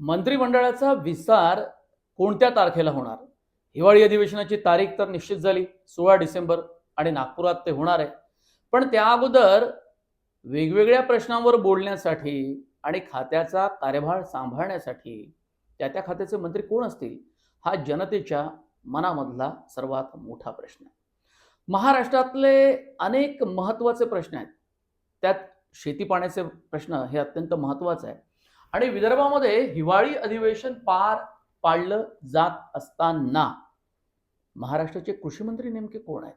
मंत्रिमंडळाचा विस्तार कोणत्या तारखेला होणार? हिवाळी अधिवेशनाची तारीख तर निश्चित झाली सोळा डिसेंबर आणि नागपुरात ते होणार आहे. पण त्या अगोदर वेगवेगळ्या प्रश्नांवर बोलण्यासाठी आणि खात्याचा कार्यभार सांभाळण्यासाठी त्या त्या खात्याचे मंत्री कोण असतील? हा जनतेच्या मनामधला सर्वात मोठा प्रश्न आहे. महाराष्ट्रातले अनेक महत्त्वाचे प्रश्न आहेत. त्यात शेती पाण्याचे प्रश्न हे अत्यंत महत्त्वाचं आहे. आणि विदर्भामध्ये हिवाळी अधिवेशन पार पाडलं जात असताना महाराष्ट्राचे कृषीमंत्री नेमके कोण आहेत?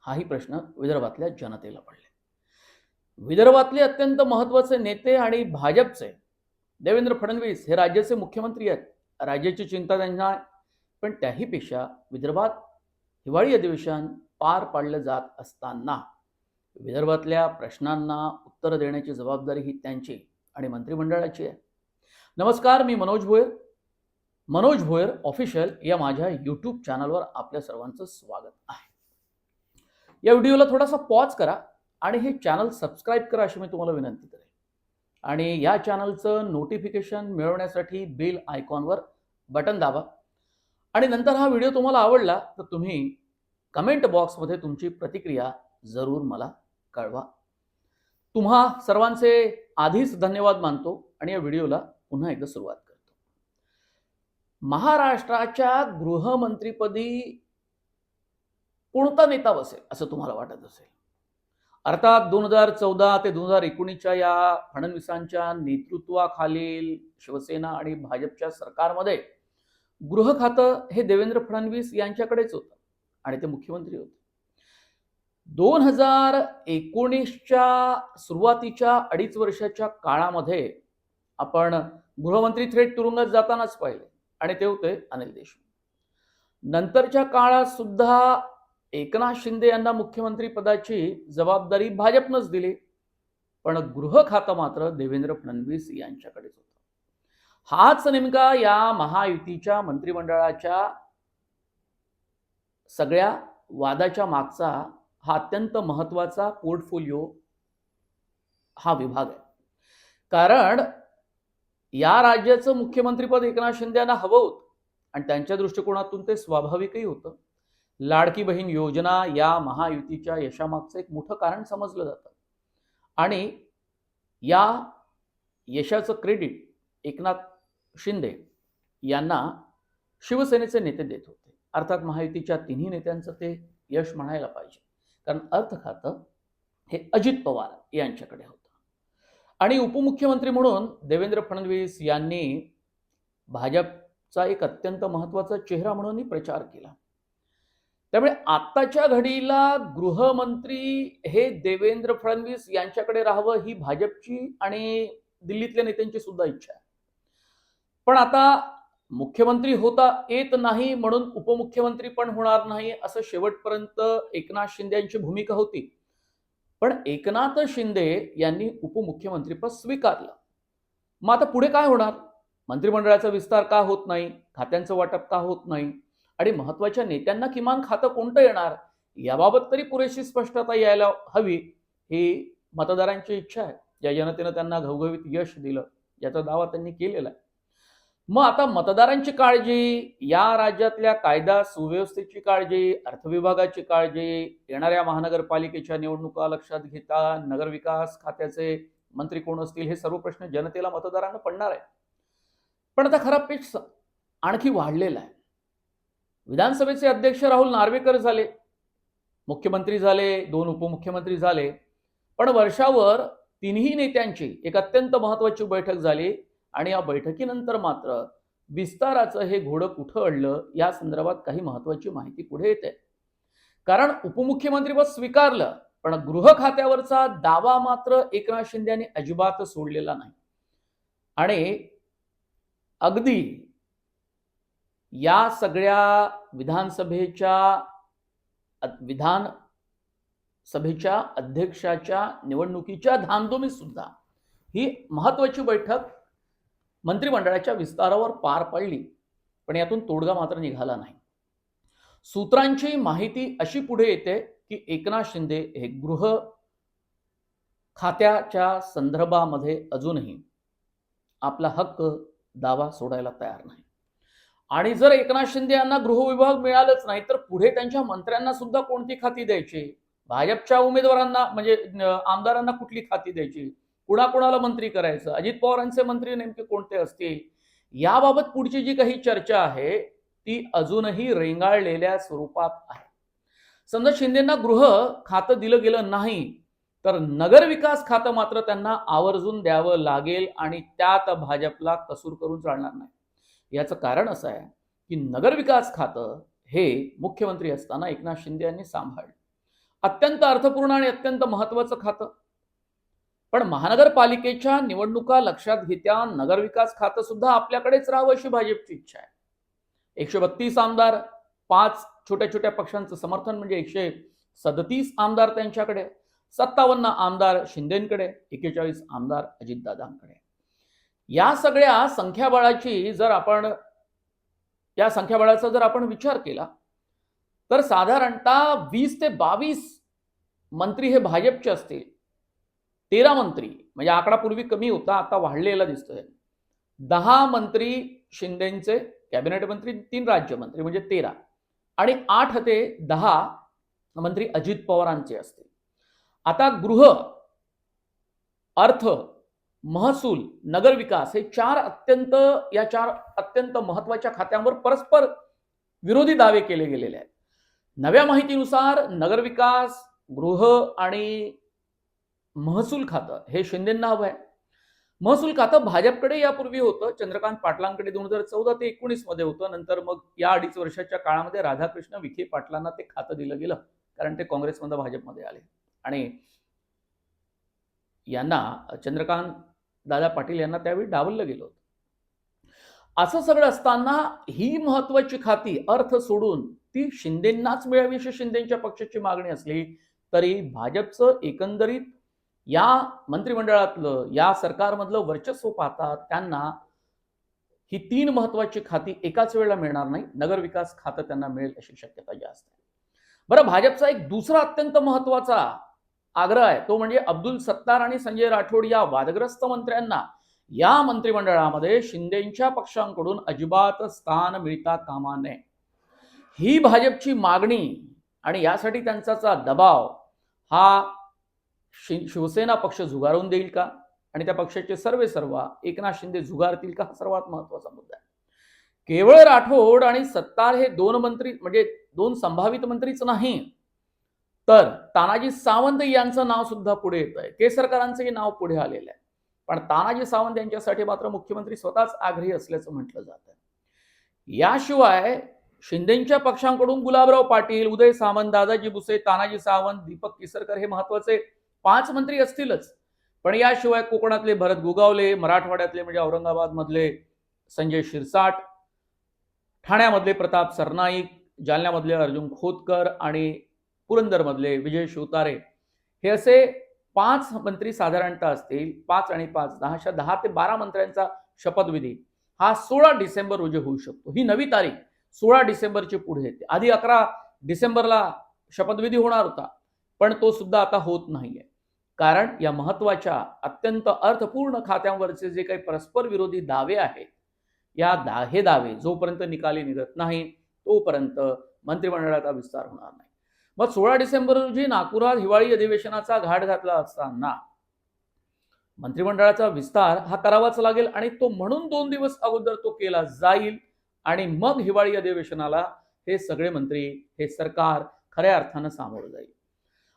हाही प्रश्न विदर्भातल्या जनतेला पडले. विदर्भातले अत्यंत महत्त्वाचे नेते आणि भाजपचे देवेंद्र फडणवीस हे राज्याचे मुख्यमंत्री आहेत. राज्याची चिंता त्यांना आहे. पण त्याहीपेक्षा विदर्भात हिवाळी अधिवेशन पार पाडलं जात असताना विदर्भातल्या प्रश्नांना उत्तर देण्याची जबाबदारी ही त्यांची आणि मंत्रिमंडळाची आहे. नमस्कार मी मनोज भोयर. मनोज भोयर ऑफिशियल या माझ्या यूट्यूब चॅनलवर आपल्या सर्वांचं स्वागत आहे. या व्हिडिओला थोडासा पॉज करा आणि हे चॅनल सबस्क्राईब करा अशी मी तुम्हाला विनंती करेन. आणि या चॅनलचं नोटिफिकेशन मिळवण्यासाठी बेल आयकॉनवर बटन दाबा. आणि नंतर हा व्हिडिओ तुम्हाला आवडला तर तुम्ही कमेंट बॉक्समध्ये तुमची प्रतिक्रिया जरूर मला कळवा. तुम्हा सर्वांचे आधीच धन्यवाद मानतो आणि या व्हिडिओला पुन्हा एकदा सुरुवात करतो. महाराष्ट्राच्या गृहमंत्रीपदी कोणता नेता बसेल असं तुम्हाला वाटत असेल. अर्थात दोन हजार चौदा ते दोन हजार एकोणीसच्या या फडणवीसांच्या नेतृत्वाखालील शिवसेना आणि भाजपच्या सरकारमध्ये गृह खातं हे देवेंद्र फडणवीस यांच्याकडेच होतं आणि ते मुख्यमंत्री होते. दोन हजार एकोणीसच्या सुरुवातीच्या अडीच वर्षाच्या काळामध्ये आपण गृहमंत्री थेट तुरुंगात जातानाच पाहिले आणि ते होते अनिल देशमुख. नंतरच्या काळात सुद्धा एकनाथ शिंदे यांना मुख्यमंत्री पदाची जबाबदारी भाजपनंच दिली पण गृह खातं मात्र देवेंद्र फडणवीस यांच्याकडेच होतं. हाच नेमका या महायुतीच्या मंत्रिमंडळाच्या सगळ्या वादाच्या मागचा हा अत्यंत महत्त्वाचा पोर्टफोलिओ हा विभाग आहे. कारण या राज्याचं मुख्यमंत्रीपद एकनाथ शिंदे यांना हवं होतं आणि त्यांच्या दृष्टिकोनातून ते स्वाभाविकही होतं. लाडकी बहीण योजना या महायुतीच्या यशामागचं एक मोठं कारण समजलं जातं. आणि या यशाचं क्रेडिट एकनाथ शिंदे यांना शिवसेनेचे नेते देत होते. अर्थात महायुतीच्या तिन्ही नेत्यांचं ते यश म्हणायला पाहिजे. कारण अर्थ खातं हे अजित पवार यांच्याकडे होतं. आणि उपमुख्यमंत्री म्हणून देवेंद्र फडणवीस यांनी भाजपचा एक अत्यंत महत्त्वाचा चेहरा म्हणूनही प्रचार केला. त्यामुळे आत्ताच्या घडीला गृहमंत्री हे देवेंद्र फडणवीस यांच्याकडे राहावं ही भाजपची आणि दिल्लीतल्या नेत्यांची सुद्धा इच्छा आहे. पण आता मुख्यमंत्री होता येत नाही म्हणून उपमुख्यमंत्री पण होणार नाही असं शेवटपर्यंत एकनाथ शिंदे यांची भूमिका होती. पण एकनाथ शिंदे यांनी उपमुख्यमंत्रीपद स्वीकारलं. मग आता पुढे काय होणार? मंत्रिमंडळाचा विस्तार का होत नाही? खात्यांचं वाटप का होत नाही? आणि महत्त्वाच्या नेत्यांना किमान खातं कोणतं येणार? याबाबत तरी पुरेशी स्पष्टता यायला हवी ही मतदारांची इच्छा आहे. ज्या जनतेनं त्यांना घवघवीत यश दिलं. याचा दावा त्यांनी केलेला आहे. मग आता मतदारांची काळजी या राज्यातल्या कायदा सुव्यवस्थेची काळजी अर्थविभागाची काळजी येणाऱ्या महानगरपालिकेच्या निवडणुका लक्षात घेता नगरविकास खात्याचे मंत्री कोण असतील हे सर्व प्रश्न जनतेला मतदारांना पडणार आहे पण आता खरा पेच आणखी वाढलेला आहे. विधानसभेचे अध्यक्ष राहुल नार्वेकर झाले मुख्यमंत्री झाले दोन उपमुख्यमंत्री झाले. पण वर्षावर तिन्ही नेत्यांची एक अत्यंत महत्वाची बैठक झाली. आणि या बैठकीनंतर मात्र विस्ताराचं हे घोडं कुठं अडलं या संदर्भात काही महत्वाची माहिती पुढे येते. कारण उपमुख्यमंत्रीपद स्वीकारलं पण गृह खात्यावरचा दावा मात्र एकनाथ शिंदे यांनी अजिबात सोडलेला नाही. आणि अगदी या सगळ्या विधानसभेच्या विधान सभेच्या अध्यक्षाच्या निवडणुकीच्या धामधुमीत सुद्धा ही महत्वाची बैठक मंत्रिमंडळाच्या विस्तारावर पार पडली पण यातून तोडगा मात्र निघाला नाही. सूत्रांची माहिती अशी पुढे येते की एकनाथ शिंदे हे गृह खात्याच्या संदर्भामध्ये अजूनही आपला हक्क दावा सोडायला तयार नाही. आणि जर एकनाथ शिंदे यांना गृहविभाग मिळालंच नाही तर पुढे त्यांच्या मंत्र्यांना सुद्धा कोणती खाती द्यायची? भाजपच्या उमेदवारांना म्हणजे आमदारांना कुठली खाती द्यायची? कुणाकुणाला मंत्री करायचं? अजित पवारांचे मंत्री नेमके कोणते असतील? याबाबत पुढची जी काही चर्चा आहे ती अजूनही रेंगाळलेल्या स्वरूपात आहे. समजा शिंदेना गृह खातं दिलं गेलं नाही तर नगर विकास खातं मात्र त्यांना आवर्जून द्यावं लागेल आणि त्यात भाजपला कसूर करून चालणार नाही. याचं कारण असं आहे की नगर विकास खातं हे मुख्यमंत्री असताना एकनाथ शिंदे यांनी सांभाळलं. अत्यंत अर्थपूर्ण आणि अत्यंत महत्वाचं खातं. पण महानगरपालिकेच्या निवडणुका लक्षात घेत्या नगरविकास खातं सुद्धा आपल्याकडेच राहावं अशी भाजपची इच्छा आहे. एकशे बत्तीस आमदार पाच छोट्या छोट्या पक्षांचं समर्थन म्हणजे एकशे सदतीस आमदार त्यांच्याकडे सत्तावन्न आमदार शिंदेकडे एकेचाळीस आमदार अजितदादांकडे. या सगळ्या संख्याबळाची जर आपण या संख्याबळाचा जर आपण विचार केला तर साधारणतः वीस ते बावीस मंत्री हे भाजपचे असतील. तेरा मंत्री म्हणजे आकडा पूर्वी कमी होता आता वाढलेला दिसतोय. दहा मंत्री शिंदेचे कॅबिनेट मंत्री तीन राज्यमंत्री म्हणजे तेरा. आणि आठ ते दहा मंत्री अजित पवारांचे असतील. आता गृह अर्थ महसूल नगरविकास हे चार अत्यंत या चार अत्यंत महत्त्वाच्या खात्यांवर परस्पर विरोधी दावे केले गेलेले आहेत. नव्या माहितीनुसार नगरविकास गृह आणि महसूल खातं हे शिंदेंना हवं आहे महसूल खातं भाजपकडे यापूर्वी होतं चंद्रकांत पाटलांकडे दोन हजार चौदा ते एकोणीसमध्ये होतं नंतर मग या अडीच वर्षाच्या काळामध्ये राधाकृष्ण विखे पाटलांना ते खातं दिलं गेलं कारण ते काँग्रेसमधून भाजपमध्ये आले. आणि यांना चंद्रकांत दादा पाटील यांना त्यावेळी डावललं गेलं होतं. असं सगळं असताना ही महत्वाची खाती अर्थ सोडून ती शिंदेंनाच मिळावी अशी शिंदेच्या पक्षाची मागणी असली तरी भाजपचं एकंदरीत या मंत्रिमंडळातलं या सरकारमधलं वर्चस्व पाहता त्यांना ही तीन महत्वाची खाती एकाच वेळेला मिळणार नाही. नगरविकास खातं त्यांना मिळेल अशी शक्यता जास्त आहे. बरं भाजपचा एक दुसरा अत्यंत महत्त्वाचा आग्रह आहे तो म्हणजे अब्दुल सत्तार आणि संजय राठोड या वादग्रस्त मंत्र्यांना. या मंत्रिमंडळामध्ये शिंदेच्या पक्षांकडून अजिबात स्थान मिळता कामा नये. ही भाजपची मागणी आणि यासाठी त्यांचा दबाव हा शि शिवसेना पक्ष झुगारून देईल का? आणि त्या पक्षाचे सर्वे सर्वा एकनाथ शिंदे झुगारतील का? हा सर्वात महत्त्वाचा मुद्दा आहे. केवळ राठोड आणि सत्तार हे दोन मंत्री म्हणजे दोन संभावित मंत्रीच नाही. तर तानाजी सावंत यांचं नाव सुद्धा पुढे येत आहे केसरकरांचंही नाव पुढे आलेलं आहे. पण तानाजी सावंत यांच्यासाठी मात्र मुख्यमंत्री स्वतःच आग्रही असल्याचं म्हटलं आहे याशिवाय शिंदेच्या पक्षांकडून गुलाबराव पाटील उदय सामंत दादाजी भुसे तानाजी सावंत दीपक केसरकर हे महत्त्वाचे पाच मंत्री असतीलच. पण याशिवाय कोकणातले भरत गोगावले मराठवाड्यातले म्हणजे औरंगाबादमधले संजय शिरसाट ठाण्यामधले प्रताप सरनाईक जालन्यामधले अर्जुन खोतकर आणि पुरंदरमधले विजय शिवतारे हे असे पाच मंत्री साधारणतः असतील पाच आणि पाच दहा अशा दहा ते बारा मंत्र्यांचा शपथविधी. हा सोळा डिसेंबर रोजी होऊ शकतो. ही नवी तारीख सोळा डिसेंबरची पुढे येते. आधी अकरा डिसेंबरला शपथविधी होणार होता पण तो सुद्धा आता होत नाहीये. कारण या महत्त्वाच्या अत्यंत अर्थपूर्ण खात्यांवरचे जे काही परस्पर विरोधी दावे आहेत या दा हे दावे जोपर्यंत निकाली निघत नाही तोपर्यंत मंत्रिमंडळाचा विस्तार होणार नाही. मग सोळा डिसेंबर रोजी नागपुरात हिवाळी अधिवेशनाचा घाट घातला असताना मंत्रिमंडळाचा विस्तार हा करावाच लागेल आणि तो म्हणून दोन दिवस अगोदर तो केला जाईल आणि मग हिवाळी अधिवेशनाला हे सगळे मंत्री हे सरकार खऱ्या अर्थानं सामोरं जाईल.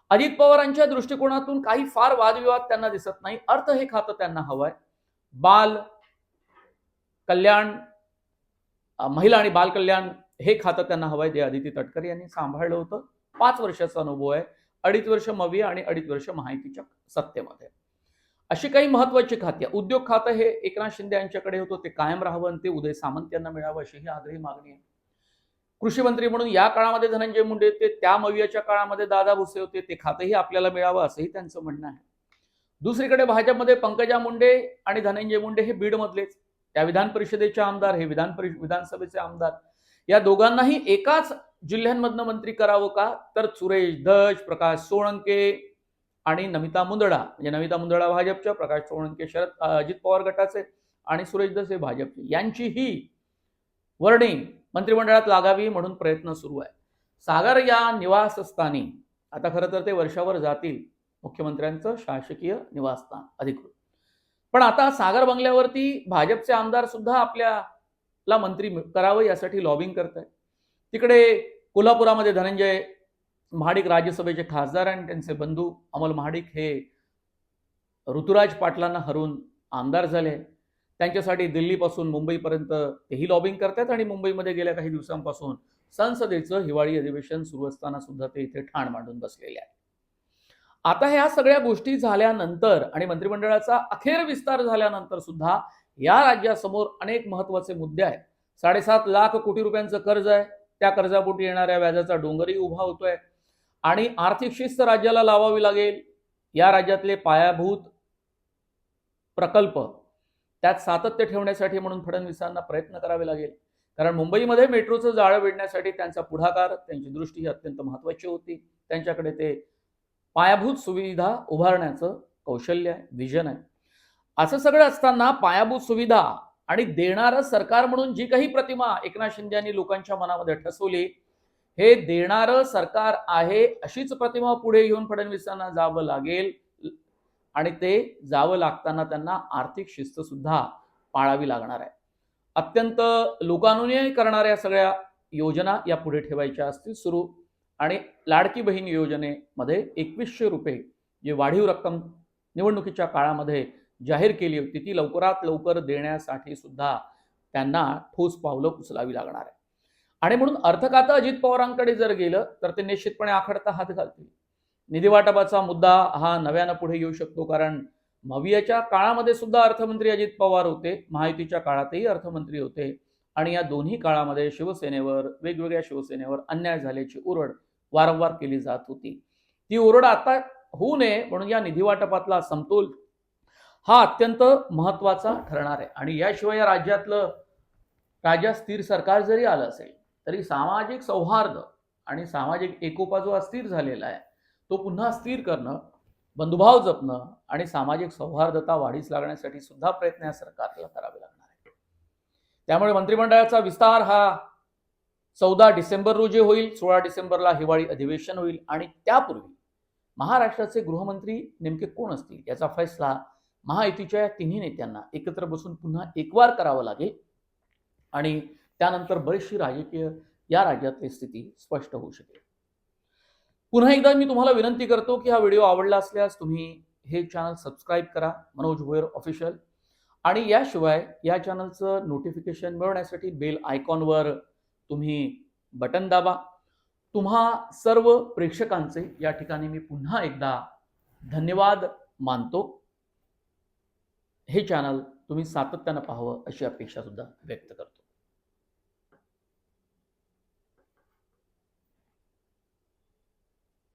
अजित पवारांच्या दृष्टिकोनातून काही फार वादविवाद त्यांना दिसत नाही. अर्थ हे खातं त्यांना हवंय. बाल कल्याण महिला आणि बाल कल्याण हे खातं त्यांना हवंय जे आदिती तटकरे यांनी सांभाळलं होतं. पाच वर्षाचा अनुभव आहे. अडीच वर्ष मवी आणि अडीच वर्ष माहितीच्या सत्तेमध्ये. अशी काही महत्वाची खाती आहे. उद्योग खातं हे एकनाथ शिंदे यांच्याकडे होतं ते कायम राहावं आणि ते उदय सामंत यांना मिळावं अशी ही आग्रही मागणी आहे. कृषी मंत्री म्हणून या काळामध्ये धनंजय मुंडे होते त्या मवियाच्या काळामध्ये दादा भुसे होते ते खातंही आपल्याला मिळावं असंही त्यांचं म्हणणं आहे. दुसरीकडे भाजपमध्ये पंकजा मुंडे आणि धनंजय मुंडे हे बीडमधलेच. त्या विधान परिषदेचे आमदार हे विधान परिषद विधानसभेचे आमदार. या दोघांनाही एकाच जिल्ह्यांमधनं मंत्री करावं का? तर सुरेश धज प्रकाश सोळंके आणि नमिता मुंदडा. म्हणजे नमिता मुंदडा भाजपच्या प्रकाश सोळंके शरद अजित पवार गटाचे आणि सुरेश दस हे भाजपचे. यांची ही वर्णी मंत्रिमंडळात लागावी म्हणून प्रयत्न सुरू आहे. सागर या निवासस्थानी आता खरं तर ते वर्षावर जातील मुख्यमंत्र्यांचं शासकीय निवासस्थान अधिकृत. पण आता सागर बंगल्यावरती भाजपचे आमदार सुद्धा आपल्याला मंत्री करावं यासाठी लॉबिंग करत आहे तिकडे कोल्हापुरामध्ये धनंजय महाडिक राज्यसभेचे खासदार आणि त्यांचे बंधू अमल महाडिक हे ऋतुराज पाटलांना हरवून आमदार झाले. त्यांच्यासाठी दिल्लीपासून मुंबईपर्यंत तेही लॉबिंग करतात आणि मुंबईमध्ये गेल्या काही दिवसांपासून संसदेचं हिवाळी अधिवेशन सुरू असताना सुद्धा ते इथे ठाण मांडून बसलेले आहेत. आता ह्या सगळ्या गोष्टी झाल्यानंतर आणि मंत्रिमंडळाचा अखेर विस्तार झाल्यानंतर सुद्धा या राज्यासमोर अनेक महत्त्वाचे मुद्दे आहेत. साडेसात लाख कोटी रुपयांचं कर्ज आहे. त्या कर्जापोटी येणाऱ्या व्याजाचा डोंगरही उभा होतोय. आणि आर्थिक शिस्त राज्याला लावावी लागेल. या राज्यातले पायाभूत प्रकल्प त्यात सातत्य ठेवण्यासाठी म्हणून फडणवीसांना प्रयत्न करावे लागेल. कारण मुंबईमध्ये मेट्रोचं जाळं विडण्यासाठी त्यांचा पुढाकार त्यांची दृष्टी ही अत्यंत महत्त्वाची होती. त्यांच्याकडे ते पायाभूत सुविधा उभारण्याचं कौशल्य आहे विजन आहे. असं सगळं असताना पायाभूत सुविधा आणि देणारं सरकार म्हणून जी काही प्रतिमा एकनाथ शिंदे यांनी लोकांच्या मनामध्ये ठसवली हे देणारं सरकार आहे अशीच प्रतिमा पुढे घेऊन फडणवीसांना जावं लागेल. आणि ते जावं लागताना त्यांना आर्थिक शिस्त सुद्धा पाळावी लागणार आहे. अत्यंत लोकानुनय करणाऱ्या सगळ्या योजना या पुढे ठेवायच्या असतील सुरू. आणि लाडकी बहीण योजनेमध्ये एकवीसशे रुपये जे वाढीव रक्कम निवडणुकीच्या काळामध्ये जाहीर केली होती ती लवकरात लवकर देण्यासाठी सुद्धा त्यांना ठोस पावलं उचलावी लागणार आहे. आणि म्हणून अर्थखातं अजित पवारांकडे जर गेलं तर ते निश्चितपणे आखडता हात घालतील. निधी वाटपाचा मुद्दा हा नव्यानं पुढे येऊ शकतो कारण मवियाच्या काळामध्ये सुद्धा अर्थमंत्री अजित पवार होते महायुतीच्या काळातही अर्थमंत्री होते आणि या दोन्ही काळामध्ये शिवसेनेवर वेगवेगळ्या शिवसेनेवर अन्याय झाल्याची ओरड वारंवार केली जात होती. ती ओरड आता होऊ नये म्हणून या निधी वाटपातला समतोल हा अत्यंत महत्त्वाचा ठरणार आहे. आणि याशिवाय या राज्यातलं राज्यात स्थिर सरकार जरी आलं असेल तरी सामाजिक सौहार्द आणि सामाजिक एकोपा जो अस्थिर झालेला आहे तो पुन्हा स्थिर करणं बंधुभाव जपणं आणि सामाजिक सौहार्दता वाढीस लागण्यासाठी सुद्धा प्रयत्न या सरकारला करावे लागणार आहे त्यामुळे मंत्रिमंडळाचा विस्तार हा चौदा डिसेंबर रोजी होईल सोळा डिसेंबरला हिवाळी अधिवेशन होईल आणि त्यापूर्वी महाराष्ट्राचे गृहमंत्री नेमके कोण असतील याचा फैसला महायुतीच्या या तिन्ही नेत्यांना एकत्र बसून पुन्हा एकवार करावं लागेल आणि त्यानंतर बरीचशी राजकीय या राज्यातली स्थिती स्पष्ट होऊ शकेल. पुन्हा एकदा मी तुम्हाला विनंती करतो की हा व्हिडिओ आवडला असल्यास तुम्ही हे चॅनल सबस्क्राईब करा मनोज भोयर ऑफिशियल आणि याशिवाय या चॅनलचं नोटिफिकेशन मिळवण्यासाठी बेल आयकॉनवर तुम्ही बटन दाबा. तुम्हा सर्व प्रेक्षकांचे या ठिकाणी मी पुन्हा एकदा धन्यवाद मानतो. हे चॅनल तुम्ही सातत्यानं पाहावं अशी अपेक्षा सुद्धा व्यक्त करतो.